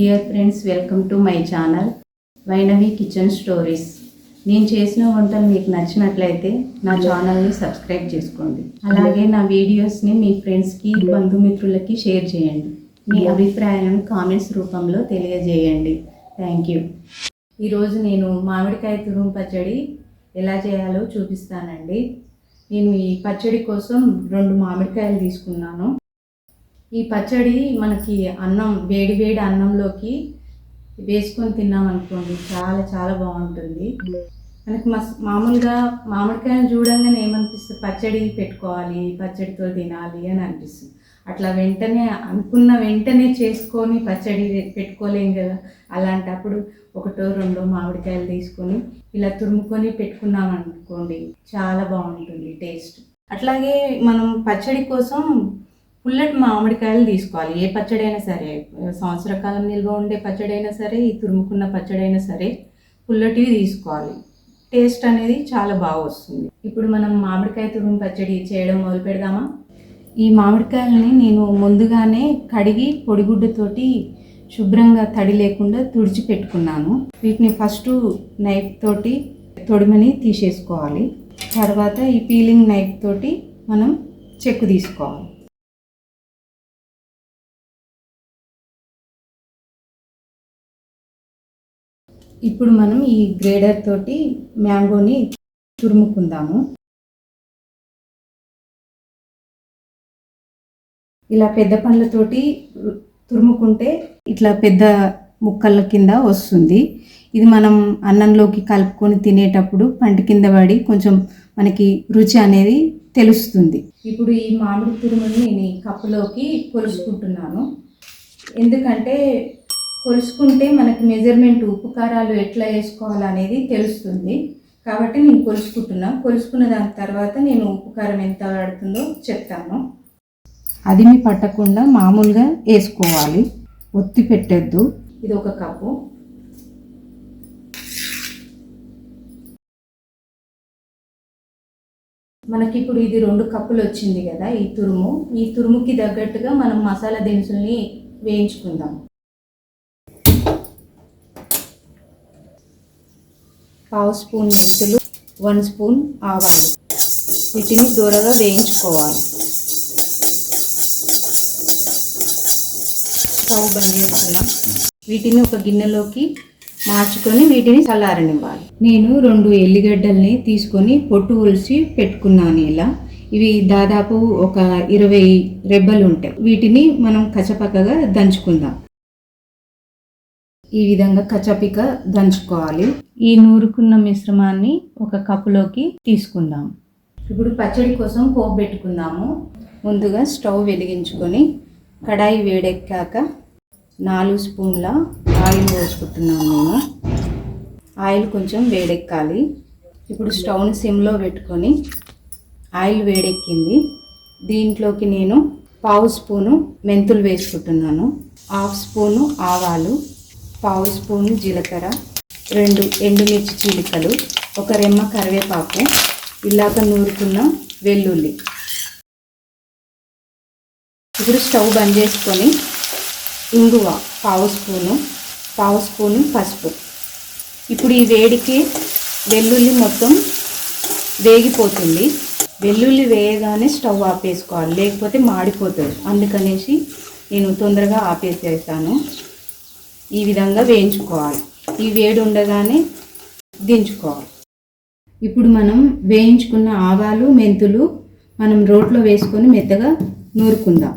Dear friends welcome to my channel Vainavi kitchen stories నేను చేసిన వంటలు మీకు నచ్చినట్లయితే నా ఛానల్ని సబ్స్క్రైబ్ చేసుకోండి. అలాగే నా వీడియోస్ని మీ ఫ్రెండ్స్కి బంధుమిత్రులకి షేర్ చేయండి. మీ అభిప్రాయం కామెంట్స్ రూపంలో తెలియజేయండి. థ్యాంక్ యూ ఈరోజు నేను మామిడికాయ తురుము పచ్చడి ఎలా చేయాలో చూపిస్తానండి. నేను ఈ పచ్చడి కోసం రెండు మామిడికాయలు తీసుకున్నాను. ఈ పచ్చడి మనకి అన్నం వేడి వేడి అన్నంలోకి వేసుకొని తిన్నాం అనుకోండి చాలా చాలా బాగుంటుంది. మనకి మస్ మామూలుగా మామిడికాయలు చూడంగానే ఏమనిపిస్తుంది? పచ్చడి పెట్టుకోవాలి పచ్చడితో తినాలి అని అనిపిస్తుంది. అట్లా వెంటనే అనుకున్న వెంటనే చేసుకొని పచ్చడి పెట్టుకోలేం కదా? అలాంటప్పుడు ఒకటో రెండో మామిడికాయలు తీసుకొని ఇలా తురుముకొని పెట్టుకున్నాం అనుకోండి చాలా బాగుంటుంది టేస్ట్. అట్లాగే మనం పచ్చడి కోసం పుల్లటి మామిడికాయలు తీసుకోవాలి. ఏ పచ్చడైనా సరే సంవత్సర కాలం నిల్వ ఉండే పచ్చడైనా సరే ఈ తురుముకున్న పచ్చడైనా సరే పుల్లటివి తీసుకోవాలి. టేస్ట్ అనేది చాలా బాగా వస్తుంది. ఇప్పుడు మనం మామిడికాయ తురుము పచ్చడి చేయడం మొదలు పెడదామా? ఈ మామిడికాయలని నేను ముందుగానే కడిగి పొడిగుడ్డతోటి శుభ్రంగా తడి లేకుండా తుడిచి పెట్టుకున్నాను. వీటిని ఫస్ట్ నైఫ్ తోటి తొడిమని తీసేసుకోవాలి. తర్వాత ఈ పీలింగ్ నైఫ్ తోటి మనం చెక్కు తీసుకోవాలి. ఇప్పుడు మనం ఈ గ్రేడర్ తోటి మ్యాంగోని తురుముకుందాము. ఇలా పెద్ద పండ్లతోటి తురుముకుంటే ఇట్లా పెద్ద ముక్కల కింద వస్తుంది. ఇది మనం అన్నంలోకి కలుపుకొని తినేటప్పుడు పంట కింద పడి కొంచెం మనకి రుచి అనేది తెలుస్తుంది. ఇప్పుడు ఈ మామిడి తురుముని నేను కప్పులోకి కొలుసుకుంటున్నాను ఎందుకంటే కొలుసుకుంటే మనకి మెజర్మెంట్ ఉప్పు కారాలు ఎట్లా వేసుకోవాలనేది తెలుస్తుంది. కాబట్టి నేను కొలుసుకుంటున్నా. కొలుసుకున్న దాని తర్వాత నేను ఉప్పు కారం ఎంత పడుతుందో చెప్తాను. అదిమి పట్టకుండా మామూలుగా వేసుకోవాలి. ఒత్తి పెట్టద్దు. ఇది ఒక కప్పు. మనకి ఇప్పుడు ఇది రెండు కప్పులు వచ్చింది కదా ఈ తురుము. ఈ తురుముకి తగ్గట్టుగా మనం మసాలా దినుసుల్ని వేయించుకుందాం. పావు స్పూన్ మెంతులు వన్ స్పూన్ ఆవాలు. వీటిని దూరగా వేయించుకోవాలి. స్టవ్ బంద్ చేసుకున్నాం. వీటిని ఒక గిన్నెలోకి మార్చుకొని వీటిని చల్లారనివ్వాలి. నేను రెండు ఎల్లిగడ్డల్ని తీసుకొని పొట్టు ఒలిసి పెట్టుకున్నాను ఇలా. ఇవి దాదాపు ఒక ఇరవై రెబ్బలు ఉంటాయి వీటిని మనం కచపక్కగా దంచుకుందాం. ఈ విధంగా కచపిక దంచుకోవాలి. ఈ నూరుకున్న మిశ్రమాన్ని ఒక కప్పులోకి తీసుకుందాం. ఇప్పుడు పచ్చడి కోసం పోపు పెట్టుకుందాము. ముందుగా స్టవ్ వెలిగించుకొని కడాయి వేడెక్కాక నాలుగు స్పూన్ల ఆయిల్ పోసుకుంటున్నాను నేను. ఆయిల్ కొంచెం వేడెక్కాలి. ఇప్పుడు స్టవ్ని సిమ్లో పెట్టుకొని ఆయిల్ వేడెక్కింది. దీంట్లోకి నేను పావు స్పూను మెంతులు వేసుకుంటున్నాను. హాఫ్ స్పూను ఆవాలు. పావు స్పూను జీలకర్ర రెండు ఎండుమిర్చి చీలికలు ఒక రెమ్మ కరివేపాకు ఇలాగ నూరుకున్న వెల్లుల్లి. ఇప్పుడు స్టవ్ బంద్ చేసుకొని ఇంగువ పావు స్పూను పావు స్పూను పసుపు. ఇప్పుడు ఈ వేడికి వెల్లుల్లి మొత్తం వేగిపోతుంది. వెల్లుల్లి వేయగానే స్టవ్ ఆపేసుకోవాలి లేకపోతే మాడిపోతుంది. అందుకనేసి నేను తొందరగా ఆపేసేసాను ఈ విధంగా వేయించుకోవాలి. ఈ వేడి ఉండగానే దించుకోవాలి. ఇప్పుడు మనం వేయించుకున్న ఆవాలు మెంతులు మనం రోట్లో వేసుకొని మెత్తగా నూరుకుందాం.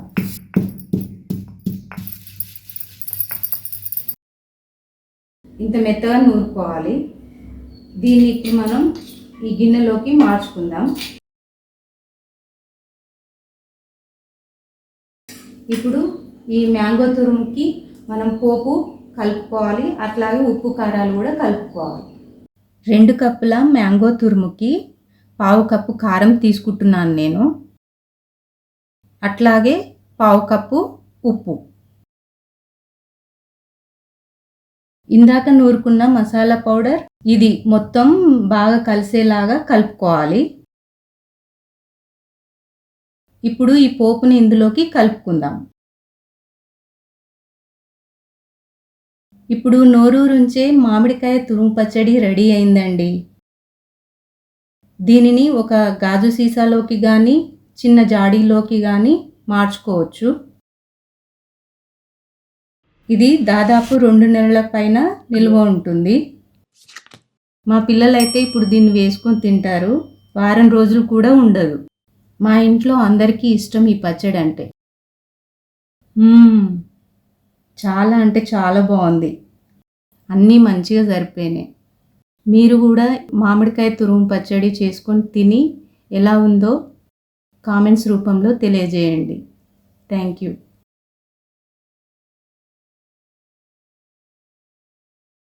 ఇంత మెత్తగా నూరుకోవాలి. దీన్ని ఇప్పుడు మనం ఈ గిన్నెలోకి మార్చుకుందాం. ఇప్పుడు ఈ మ్యాంగో తురుముకి మనం పోపు కలుపుకోవాలి. అట్లాగే ఉప్పు కారాలు కూడా కలుపుకోవాలి. రెండు కప్పుల మ్యాంగో తురుముకి పావు కప్పు కారం తీసుకుంటున్నాను నేను. అట్లాగే పావు కప్పు ఉప్పు. ఇందాక నూరుకున్న మసాలా పౌడర్ ఇది మొత్తం బాగా కలిసేలాగా కలుపుకోవాలి. ఇప్పుడు ఈ పోపుని ఇందులోకి కలుపుకుందాం. ఇప్పుడు నోరూరుంచే మామిడికాయ తురుము పచ్చడి రెడీ అయిందండి. దీనిని ఒక గాజు సీసాలోకి కానీ చిన్న జాడీలోకి కానీ మార్చుకోవచ్చు. ఇది దాదాపు రెండు నెలల పైన నిల్వ ఉంటుంది. మా పిల్లలైతే ఇప్పుడు దీన్ని వేసుకొని తింటారు. వారం రోజులు కూడా ఉండదు. మా ఇంట్లో అందరికీ ఇష్టం ఈ పచ్చడి అంటే చాలా అంటే చాలా బాగుంది. అన్నీ మంచిగా సరిపోయినాయి. మీరు కూడా మామిడికాయ తురుము పచ్చడి చేసుకొని తిని ఎలా ఉందో కామెంట్స్ రూపంలో తెలియజేయండి. Thank you.